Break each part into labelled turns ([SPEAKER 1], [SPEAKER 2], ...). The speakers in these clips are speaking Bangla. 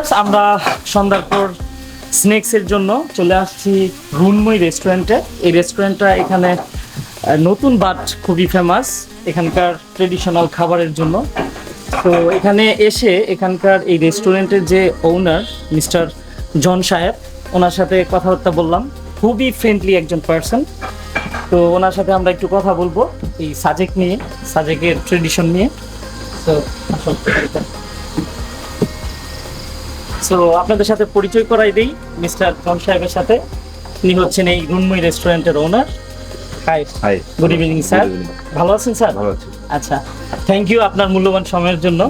[SPEAKER 1] ভিউয়ার্স, আমরা সন্ধ্যার পর স্ন্যাক্সের জন্য চলে আসছি রুনময় রেস্টুরেন্টে এই রেস্টুরেন্টটা এখানে নতুন বাট খুবই ফেমাস এখানকার ট্রেডিশনাল খাবারের জন্য। তো এখানে এসে এখানকার এই রেস্টুরেন্টের যে ওনার মিস্টার জন সাহেব, ওনার সাথে কথাবার্তা বললাম। খুবই ফ্রেন্ডলি একজন পার্সন তো ওনার সাথে আমরা একটু কথা বলব এই সাজেক নিয়ে সাজেকের ট্রেডিশন নিয়ে। তো সো আপনাদের সাথে পরিচয় করাই দিই মিস্টার জন সাহেবের সাথে। তিনি হচ্ছেন এই গুনময় রেস্টুরেন্টের owner. Hi
[SPEAKER 2] hi
[SPEAKER 1] good evening sir ভালো আছেন স্যার
[SPEAKER 2] ভালো আছি।
[SPEAKER 1] আচ্ছা থ্যাংক ইউ আপনার মূল্যবান সময়ের জন্য।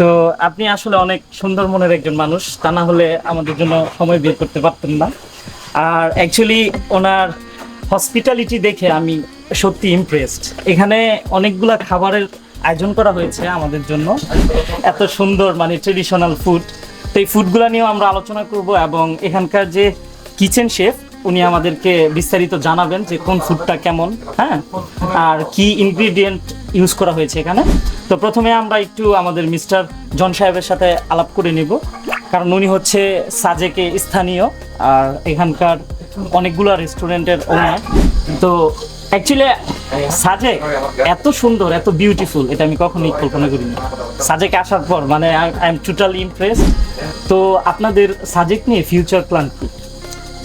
[SPEAKER 1] তো আপনি আসলে অনেক সুন্দর মনের একজন মানুষ তা না হলে আমাদের জন্য সময় বের করতে পারতেন না। আর অ্যাকচুয়ালি ওনার হসপিটালিটি দেখে আমি সত্যি ইমপ্রেসড এখানে অনেকগুলা খাবারের আয়োজন করা হয়েছে আমাদের জন্য। এত সুন্দর মানে ট্রেডিশনাল ফুড তো এই ফুডগুলো নিয়েও আমরা আলোচনা করব এবং এখানকার যে কিচেন শেফ, উনি আমাদেরকে বিস্তারিত জানাবেন যে কোন ফুডটা কেমন হ্যাঁ? আর কি ইনগ্রিডিয়েন্ট ইউজ করা হয়েছে এখানে। তো প্রথমে আমরা একটু আমাদের মিস্টার জন সাহেবের সাথে আলাপ করে নিব, কারণ উনি হচ্ছে সাজেকে স্থানীয়, আর এখানকার অনেকগুলো রেস্টুরেন্টের ওনার তো অ্যাকচুয়ালি সাজেক এত সুন্দর, এত বিউটিফুল এটা আমি কখনোই কল্পনা করিনি। সাজেকে আসার পর মানে আই এম টোটালি ইমপ্রেস তো আপনাদের সাজেক নিয়ে ফিউচার প্ল্যান কি?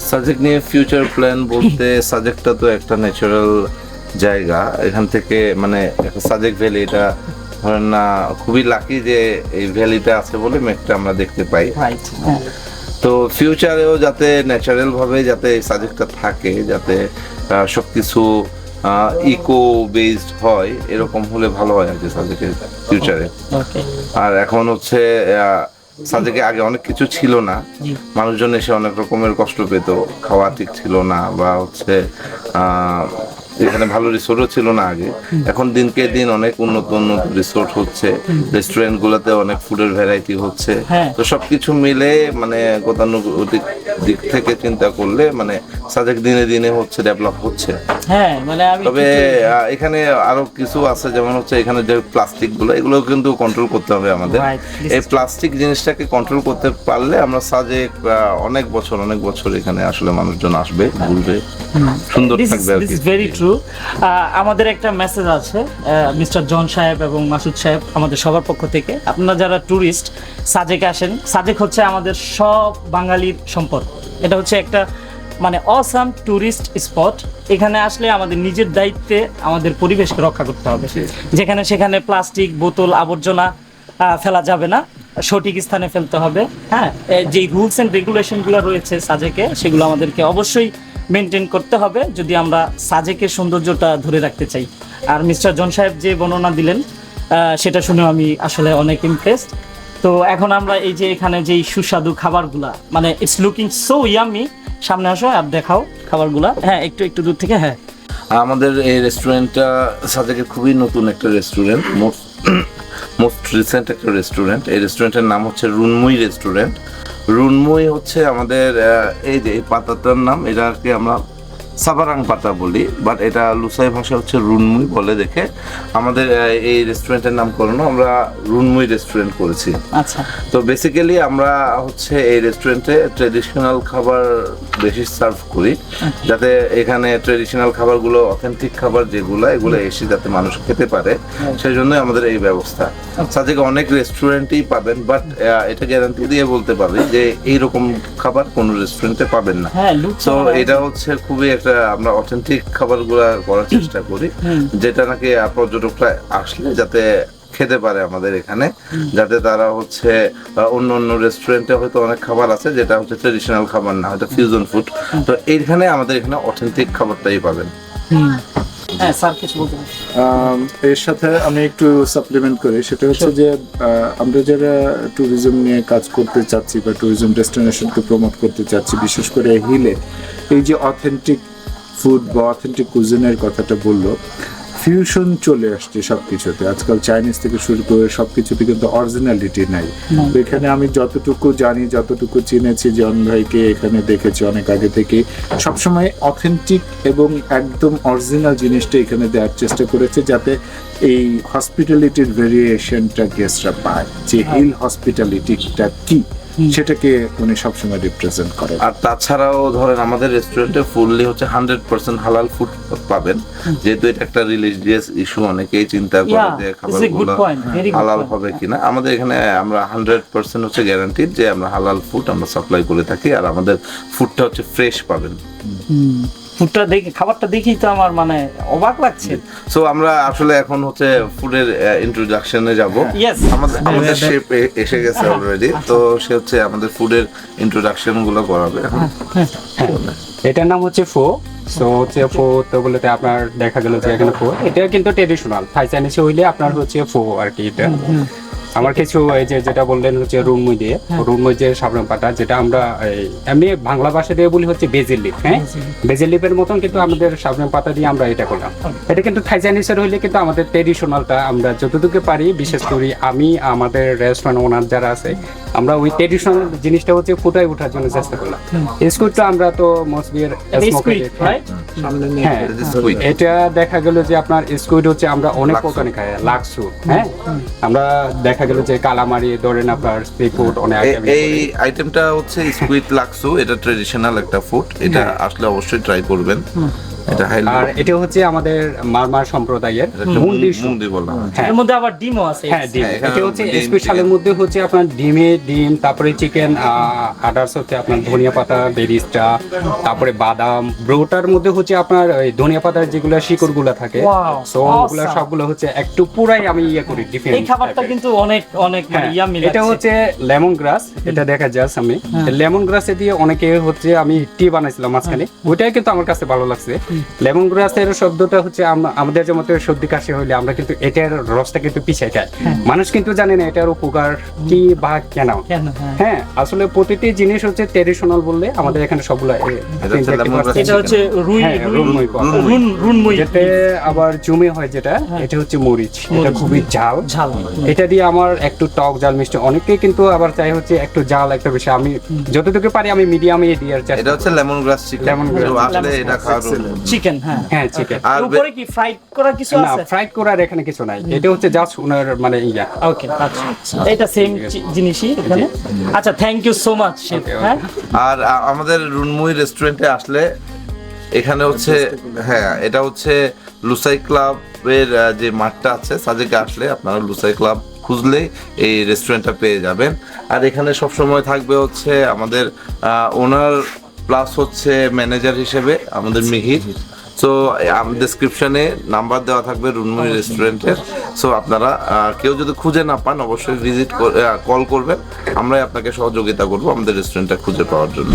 [SPEAKER 2] সাজেক নিয়ে ফিউচার প্ল্যান বলতে সাজেক্টটা তো একটা ন্যাচারাল জায়গা। এখান থেকে মানে একটা সাজেক ভ্যালি এটা ধরেন না খুবই লাকি যে এই ভ্যালিটা আছে বলে মেঘটা আমরা দেখতে পাই।
[SPEAKER 1] হ্যাঁ।
[SPEAKER 2] তো ফিউচারেও যাতে ন্যাচারাল ভাবে যাতে এই সাজেকটা থাকে যাতে আহ, সবকিছু ইকো বেসড হয় এরকম হলে ভালো হয় আর কি সাজেকের ফিউচারে আর এখন হচ্ছে সাজেকে আগে অনেক কিছু ছিল না। মানুষজন এসে অনেক রকমের কষ্ট পেত। খাওয়া ঠিক ছিল না বা হচ্ছে এখানে ভালো রিসোর্টও ছিল না আগে। এখন দিনকে দিন অনেক উন্নত উন্নত রিসোর্ট হচ্ছে। রেস্টুরেন্ট গুলোতে অনেক ফুডের ভ্যারাইটি হচ্ছে।
[SPEAKER 1] হ্যাঁ।
[SPEAKER 2] তো সবকিছু মিলে মানে গতানুগতিক দিক থেকে চিন্তা করলে মানে সাজেক দিনে দিনে হচ্ছে ডেভেলপ হচ্ছে।
[SPEAKER 1] হ্যাঁ মানে
[SPEAKER 2] তবে এখানে আরও কিছু আছে যেমন হচ্ছে এখানে যে প্লাস্টিকগুলো এগুলো কিন্তু কন্ট্রোল করতে হবে আমাদের। এই প্লাস্টিক জিনিসটাকে কন্ট্রোল করতে পারলে আমরা সাজে অনেক বছর অনেক বছর এখানে আসলে মানুষজন আসবে ঘুরবে। সুন্দর থাকবে আর কি।
[SPEAKER 1] ভেরি ট্রু আমাদের একটা মেসেজ আছে মিস্টার জন সাহেব এবং মাসুদ সাহেব আমাদের সবার পক্ষ থেকে। আপনারা যারা ট্যুরিস্ট সাজেকে আসেন। সাজেক হচ্ছে আমাদের সব বাঙালির সম্পদ। এটা হচ্ছে একটা মানে অসাম ট্যুরিস্ট স্পট এখানে আসলে আমাদের নিজের দায়িত্বে আমাদের পরিবেশকে রক্ষা করতে হবে। যেখানে সেখানে প্লাস্টিক বোতল আবর্জনা ফেলা যাবে না। সঠিক স্থানে ফেলতে হবে। হ্যাঁ যেই রুলস এন্ড রেগুলেশনগুলো রয়েছে সাজেকে সেগুলো আমাদেরকে অবশ্যই মেনটেন করতে হবে যদি আমরা সাজেকের সৌন্দর্যটা ধরে রাখতে চাই। আর মিস্টার জন সাহেব যে বর্ণনা দিলেন সেটা শুনে আমি আসলে অনেক ইমপ্রেসড তো এখন আমরা এই যে এখানে যে সুস্বাদু খাবারগুলা মানে ইটস লুকিং সো ইয়ামি সামনে আসো আর দেখাও খাবারগুলা। হ্যাঁ একটু একটু দূর থেকে হ্যাঁ।
[SPEAKER 2] আমাদের এই রেস্টুরেন্টটা সাজেকের খুবই নতুন একটা রেস্টুরেন্ট, মোস্ট মোস্ট রিসেন্ট একটা রেস্টুরেন্ট। এই রেস্টুরেন্টের নাম হচ্ছে রুনমুই রেস্টুরেন্ট। রুনমুই হচ্ছে আমাদের এই যে এই পাতাটার নাম এটা আর কি আমরা সাবারাং পাতা বলি বাট এটা লুসাই ভাষা হচ্ছে রুনমুই বলে দেখে। আমাদের এই রেস্টুরেন্টের নাম নামকরণও আমরা রুনমুই রেস্টুরেন্ট করেছি।
[SPEAKER 1] আচ্ছা।
[SPEAKER 2] তো বেসিক্যালি আমরা হচ্ছে এই রেস্টুরেন্টে ট্রেডিশনাল খাবার বেশি সার্ভ করি যাতে এখানে ট্রেডিশনাল খাবারগুলো অথেন্টিক খাবার যেগুলো এগুলো এসে যাতে মানুষ খেতে পারে সেই জন্যই আমাদের এই ব্যবস্থা। সাথে অনেক রেস্টুরেন্টই পাবেন বাট এটা গ্যারান্টি দিয়ে বলতে পারি যে এইরকম খাবার কোনো রেস্টুরেন্টে পাবেন না।
[SPEAKER 1] হ্যাঁ
[SPEAKER 2] তো এটা হচ্ছে খুবই একটা আমরা অথেন্টিক খাবার খাবারগুলো করার চেষ্টা করি যেটা নাকি পর্যটকরা আসলে যাতে খেতে পারে আমাদের এখানে যাতে তারা হচ্ছে অন্য অন্য রেস্টুরেন্টে হয়তো অনেক খাবার আছে যেটা হচ্ছে ট্রেডিশনাল খাবার না হয়তো ফিউজন ফুড তো এইখানে আমাদের এখানে অথেন্টিক খাবারটাই পাবেন।
[SPEAKER 1] হ্যাঁ
[SPEAKER 3] এর সাথে আমি একটু সাপ্লিমেন্ট করি। সেটা হচ্ছে যে আহ, আমরা যারা ট্যুরিজম নিয়ে কাজ করতে চাচ্ছি বা ট্যুরিজম ডেস্টিনেশনকে প্রমোট করতে চাচ্ছি বিশেষ করে হিলে এই যে অথেন্টিক ফুড বা অথেন্টিক কুজিনের কথাটা বলল ফিউশন চলে আসছে সবকিছুতে। আজকাল চাইনিজ থেকে শুরু করে সবকিছুতে কিন্তু অরিজিনালিটি নাই। এখানে আমি যতটুকু জানি যতটুকু চিনেছি জন ভাইকে এখানে দেখেছি অনেক আগে থেকে সবসময় অথেন্টিক এবং একদম অরিজিনাল জিনিসটা এখানে দেওয়ার চেষ্টা করেছে যাতে এই হসপিটালিটির ভেরিয়েশনটা গেস্টরা পায়। যে হিল হসপিটালিটিটা কি? সেটাকে উনি সবসময় রিপ্রেজেন্ট করেন।
[SPEAKER 2] আর তাছাড়াও ধরেন আমাদের রেস্টুরেন্টে ফুললি হচ্ছে হান্ড্রেড পার্সেন্ট হালাল ফুড পাবেন। যেহেতু এটা একটা রিলিজিয়াস ইস্যু অনেকেই চিন্তা করে যে খাবারগুলো হালাল হবে কিনা। আমাদের এখানে আমরা হান্ড্রেড পার্সেন্ট হচ্ছে গ্যারান্টি যে আমরা হালাল ফুড আমরা সাপ্লাই করে থাকি আর আমাদের ফুডটা হচ্ছে ফ্রেশ পাবেন।
[SPEAKER 1] ফুডটা দেখে খাবারটা দেখেই তো আমার মানে অবাক লাগছে।
[SPEAKER 2] সো আমরা আসলে এখন হচ্ছে ফুডের ইন্ট্রোডাকশনে যাব. আমাদের আমাদের শেফ এসে গেছে অলরেডি তো সে হচ্ছে আমাদের ফুডের ইন্ট্রোডাকশনগুলো করাবে এখন।
[SPEAKER 4] এটার নাম হচ্ছে ফো। সো হচ্ছে ফো তো বলতে আপনার দেখা গেল যে এখানে ফো। এটা কিন্তু ট্রেডিশনাল থাই চাইনিজ হইলে আপনার হচ্ছে ফো আর কি এটা। আমার কিছু এই যে যেটা বললেন হচ্ছে রুমমুই দিয়ে রুমমুই যে সাবরম পাতা যেটা আমরা এমনি বাংলা ভাষা দিয়ে বলি হচ্ছে বেজিল লিপ হ্যাঁ? বেজিল লিপের মতন কিন্তু আমাদের সাবরম পাতা দিয়ে আমরা এটা করলাম। এটা কিন্তু থাই চাইনিজের হইলে কিন্তু আমাদের ট্রেডিশনালটা আমরা যতটুকু পারি বিশেষ করে আমি আমাদের রেস্টুরেন্ট ওনার যারা আছে আমরা ওই ট্রেডিশনাল জিনিসটা হচ্ছে ফুটাই ওঠার জন্য চেষ্টা করলাম। স্কুটটা আমরা তো
[SPEAKER 1] Squid,
[SPEAKER 4] হ্যাঁ
[SPEAKER 2] squid.
[SPEAKER 4] এটা দেখা গেল যে আপনার স্কুইড হচ্ছে আমরা অনেক। প্রকারে খাই লাক্সু হ্যাঁ? আমরা দেখা গেল যে কালামারি ধরেন আপনার সি ফুড অনেক
[SPEAKER 2] এই আইটেমটা হচ্ছে স্কুইড লাকসু এটা ট্রেডিশনাল একটা ফুড এটা আসলে অবশ্যই ট্রাই করবেন। এটা
[SPEAKER 4] আর এটা হচ্ছে আমাদের মারমার সম্প্রদায়ের মুন্ডি soup।
[SPEAKER 2] মুন্ডি বলা হ্যাঁ।
[SPEAKER 1] এর মধ্যে আবার ডিমও আছে।
[SPEAKER 4] হ্যাঁ ডিম।
[SPEAKER 2] হ্যাঁ,
[SPEAKER 4] এটা হচ্ছে স্পেশালের মধ্যে হচ্ছে আপনার ডিমে ডিম তারপরে চিকেন আদার্স হচ্ছে আপনার ধনিয়া পাতা বেরিস্টা তারপরে বাদাম। ব্রোটার মধ্যে হচ্ছে আপনার ওই ধনিয়া পাতার যেগুলো শিকড়গুলা থাকে সো ওগুলো. সবগুলো হচ্ছে একটু পুরাই আমি ইয়ে করি ডিফেন্স
[SPEAKER 1] এই খাবারটা কিন্তু অনেক অনেক মানে
[SPEAKER 4] হ্যাঁ,
[SPEAKER 1] ইয়ামি
[SPEAKER 4] এটা হচ্ছে লেমন গ্রাস এটা দেখা যাচ্ছে আমি। লেমন গ্রাসে দিয়ে অনেকে হচ্ছে আমি টি বানাইছিলাম মাঝখানে ওইটাই কিন্তু আমার কাছে ভালো লাগছে। লেমন গ্রাসের শব্দটা হচ্ছে আম- আমাদের যেমন সর্দি কাশি হইলে আমরা কিন্তু এটার রসটা কিন্তু পিছিয়ে খাই। মানুষ কিন্তু জানে না এটার উপকার কি বা কেন।
[SPEAKER 1] কেন হ্যাঁ।
[SPEAKER 4] হ্যাঁ আসলে প্রতিটি জিনিস হচ্ছে ট্রেডিশনাল বললে আমাদের এখানে সবগুলো
[SPEAKER 2] এটা হচ্ছে
[SPEAKER 1] রুই
[SPEAKER 4] হ্যাঁ,
[SPEAKER 1] রুই-
[SPEAKER 4] রুনমুই করা।
[SPEAKER 1] রুন রুনমুই
[SPEAKER 4] যেটা আবার জুমে হয় যেটা এটা হচ্ছে মরিচ। এটা খুবই ঝাল।
[SPEAKER 1] ঝাল।
[SPEAKER 4] এটা দিয়ে আমার একটু টক জাল মিষ্টি। অনেকে কিন্তু আবার চাই হচ্ছে একটু জাল একটা বেশি। আমি যতটুকু পারি আমি মিডিয়ামে দিয়ে চেষ্টা
[SPEAKER 2] এটা হচ্ছে lemon grass chicken
[SPEAKER 4] Lemon grass.
[SPEAKER 2] আসলে এটা খাওয়ার
[SPEAKER 1] চিকেন হ্যাঁ।
[SPEAKER 4] হ্যাঁ চিকেন
[SPEAKER 2] আর
[SPEAKER 1] উপরে কি ফ্রাইড করা কিছু
[SPEAKER 4] না ফ্রাইড করার এখানে কিছু নাই। এটা হচ্ছে জাস্ট ওনার মানে ইয়া।
[SPEAKER 1] ওকে আচ্ছা। এটা সেম জিনিসই এখানে। আচ্ছা থ্যাংক ইউ সো মাচ হ্যাঁ।
[SPEAKER 2] আর আমাদের রুনমুই রেস্টুরেন্টে আসলে এখানে হচ্ছে হ্যাঁ এটা হচ্ছে লুসাই ক্লাবের যে মাঠটা আছে সাজেকে আসলে আপনারা লুসাই ক্লাব খুঁজলেই এই রেস্টুরেন্টটা পেয়ে যাবেন। আর এখানে সব সময় থাকবে হচ্ছে আমাদের ওনার প্লাস হচ্ছে ম্যানেজার হিসেবে আমাদের মিহির। সো ডেসক্রিপশনে নাম্বার দেওয়া থাকবে রুনমুনি রেস্টুরেন্টের। সো আপনারা কেউ যদি খুঁজে না পান অবশ্যই ভিজিট কল করবেন। আমরাই আপনাকে সহযোগিতা করব আমাদের রেস্টুরেন্টটা খুঁজে পাওয়ার জন্য।